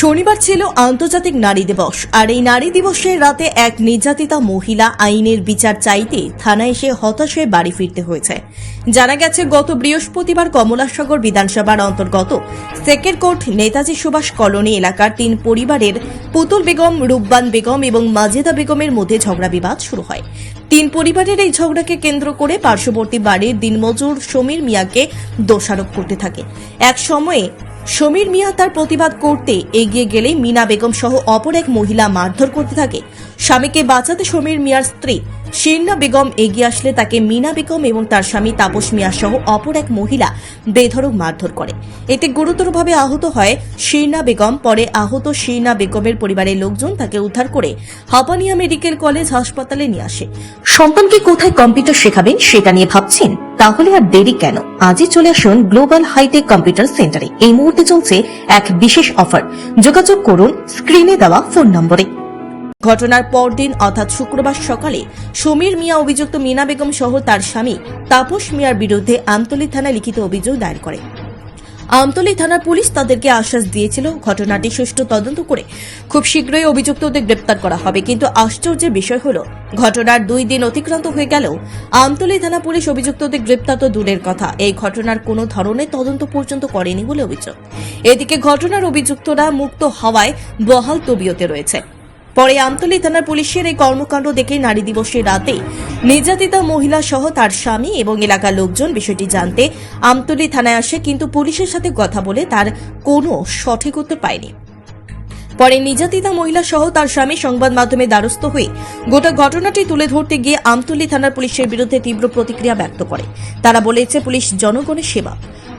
শনিবার ছিল আন্তর্জাতিক নারী দিবস, আর এই নারী দিবসের রাতে এক নির্যাতিতা মহিলা আইনের বিচার চাইতে থানায় এসে হতাশ হয়ে বাড়ি ফিরতে হয়েছে। জানা গেছে, গত বৃহস্পতিবার কমলাসাগর বিধানসভার অন্তর্গত সেকেরকোট নেতাজি সুভাষ কলোনি এলাকার তিন পরিবারের পুতুল বেগম, রূপবান বেগম এবং মাজেদা বেগমের মধ্যে ঝগড়া বিবাদ শুরু হয়। তিন পরিবারের এই ঝগড়াকে কেন্দ্র করে পার্শ্ববর্তী বাড়ির দিনমজুর সমীর মিয়াকে দোষারোপ করতে থাকে। এক সময়ে সমীর মিয়া তার প্রতিবাদ করতে এগিয়ে গেলে মিনা বেগম সহ অপর এক মহিলা মারধর করতে থাকে। স্বামীকে বাঁচাতে সমীর মিয়ার স্ত্রী শিরনা বেগম এগিয়ে আসলে তাকে মিনা বেগম এবং তার স্বামী তাপস মিয়া সহ অপর এক মহিলা বেধরক মারধর করে। এতে গুরুতরভাবে আহত হয় শিরনা বেগম, পরে আহত শিরনা বেগমের পরিবারের লোকজন তাকে উদ্ধার করে হাপানিয়া মেডিকেল কলেজ হাসপাতালে নিয়ে আসে। সন্তানকে কোথায় কম্পিউটার শেখাবেন সেটা নিয়ে ভাবছেন? তাহলে আর দেরি কেন? আজই চলে আসুন গ্লোবাল হাইটেক কম্পিউটার সেন্টারে। এই মুহূর্তে চলছে এক বিশেষ অফার। যোগাযোগ করুন, স্ক্রিনে দেওয়া ফোন নম্বরে। ঘটনার পরদিন অর্থাৎ শুক্রবার সকালে সমীর মিয়া অভিযুক্ত মিনা বেগম সহ তার স্বামী তাপস মিয়ার বিরুদ্ধে আমতলী থানায় লিখিত অভিযোগ দায়ের করে। আমতলী থানার পুলিশ তাদেরকে আশ্বাস দিয়েছিল, ঘটনাটি সুষ্ঠু তদন্ত করে খুব শীঘ্রই অভিযুক্তদের গ্রেপ্তার করা হবে। কিন্তু আশ্চর্যের বিষয় হল, ঘটনার দুই দিন অতিক্রান্ত হয়ে গেলেও আমতলী থানা পুলিশ অভিযুক্তদের গ্রেপ্তার তো দূরের কথা। এই ঘটনার কোনো ধরনের তদন্ত পর্যন্ত করেনি বলে অভিযোগ। এদিকে ঘটনার অভিযুক্তরা মুক্ত হওয়ায় বহাল তবিয়তে রয়েছে। পরে আমতলী থানার পুলিশের এই কর্মকাণ্ড দেখে নারী দিবসের রাতে নির্যাতিতা মহিলা সহ তার স্বামী এবং এলাকার লোকজন বিষয়টি জানতে আমতলী থানায় আসে, কিন্তু পুলিশের সাথে কথা বলে তার কোনো সঠিক উত্তর পায়নি। পরে নির্যাতিতা মহিলা সহ তার স্বামী সংবাদ মাধ্যমে দ্বারস্থ হয়ে গোটা ঘটনাটি তুলে ধরতে গিয়ে আমতলী থানার পুলিশের বিরুদ্ধে তীব্র প্রতিক্রিয়া ব্যক্ত করে। তারা বলেছে, পুলিশ জনগণের সেবা।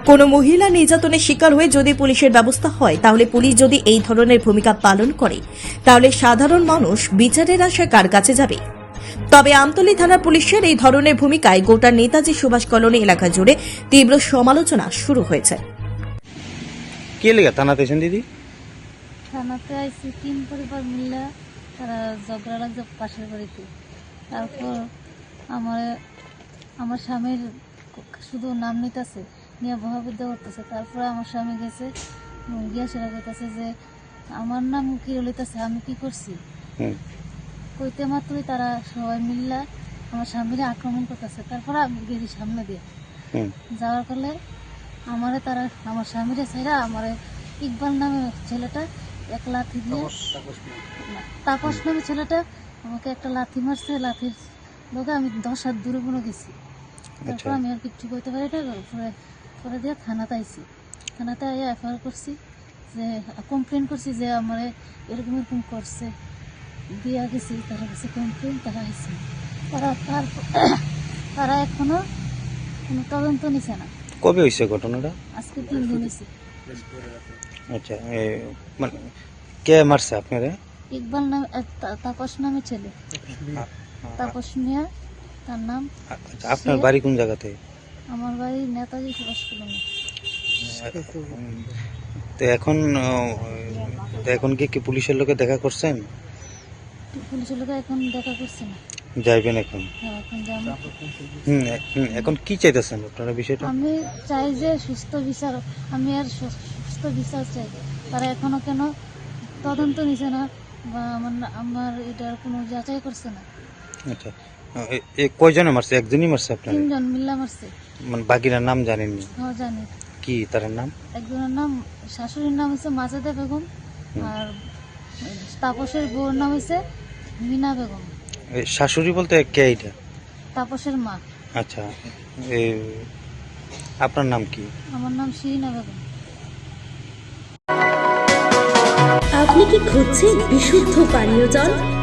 কোনো মহিলা নির্যাতনের শিকার হয়ে যদি পুলিশের ব্যবস্থা হয় তাহলে পুলিশ যদি এই ধরনের ভূমিকা পালন করে তাহলে সাধারণ মানুষ বিচারের আশায় কার কাছে যাবে? তবে আমতলী থানার পুলিশের এই ধরনের ভূমিকায় গোটা নেতাজি সুভাষ কলোনি এলাকা জুড়ে তীব্র সমালোচনা শুরু হয়েছে। কে লেগে? থানাতে এসেন দিদি? থানাতে আইসি তিন পরিবার মিলে তারা ঝগড়া লাগছে পাশের বাড়িতে। তারপর আমার আমার স্বামীর শুধু নাম নিতেছে। নিয়ে মহাবিদ্যা করতেছে। তারপরে আমার স্বামী গেছে গিয়া সেরা করতেছে যে আমার নাম কি লইতেছে আমি কি করছি? কইতে মাত্রই তারা সবাই মিল্লা আমার স্বামীরে আক্রমণ করতেছে। তারপরে আমি গেছি সামনে দিয়ে। যাওয়ার ফলে আমারে তারা আমার স্বামীরে ছেড়া আমারে ইকবাল নামে ছেলেটা এক লাথি দিয়ে তাপস নামে। ছেলেটা আমাকে একটা লাথি মারছে। লাথির লোকে আমি দশ হাত দূরে কোনো গেছি। তারপর আচ্ছা। আমি আর কিচ্ছু করতে পারি না। পরে পরে দিয়ে থানাতে আইছি। থানাতে আইয়া এফআইআর করছি যে কমপ্লেন করছি যে আমারে এরকম এরকম করছে। দিয়া গেছি তারা কাছে কমপ্লেন তারা আইছে তারা তার তারা এখনও কোনো তদন্ত নিছে না। কবে হয়েছে ঘটনাটা? আজকে তিন দিন হয়েছে আচ্ছা মানে কে মারছে আপনারে? ইকবাল নামে তাপস নামে ছেলে। তাপস মিয়া তার নাম আচ্ছা, আপনার বাড়ি কোন জায়গাতে? আমার বাড়ি নেতাজি সুভাষ তো এখন এখন কি কি পুলিশের লোকে দেখা করছেন? পুলিশের লোক এখন দেখা করছে না। যাইবেন এখন? হ্যাঁ, এখন কি চাইতেছেন আপনারা বিষয়টা? আমি চাই যে সুস্থ বিচার আমি আর সুস্থ বিচার চাই। তারা এখনও কেন তদন্ত নিছে না বা আমার আমার এটার কোনো যাচাই করছে না। আচ্ছা এ- কয়জনে মারছে? একজনই মারছে আপনার? তিনজন মিল্লা মারছে। মানে বাকিরা নাম জানেননি? হ্যাঁ জানি। কি তার নাম? একজনের নাম শাশুড়ির নাম হচ্ছে মাজেদা বেগম আর তাপসের বউর নাম হচ্ছে মিনা বেগম। শাশুড়ি বলতে কে এইটা? তাপসের মা। আচ্ছা এ, আপনার নাম কি? আমার নাম শিরিনা বেগম। আপনি কি খুঁজছেন বিশুদ্ধ পানীয় জল?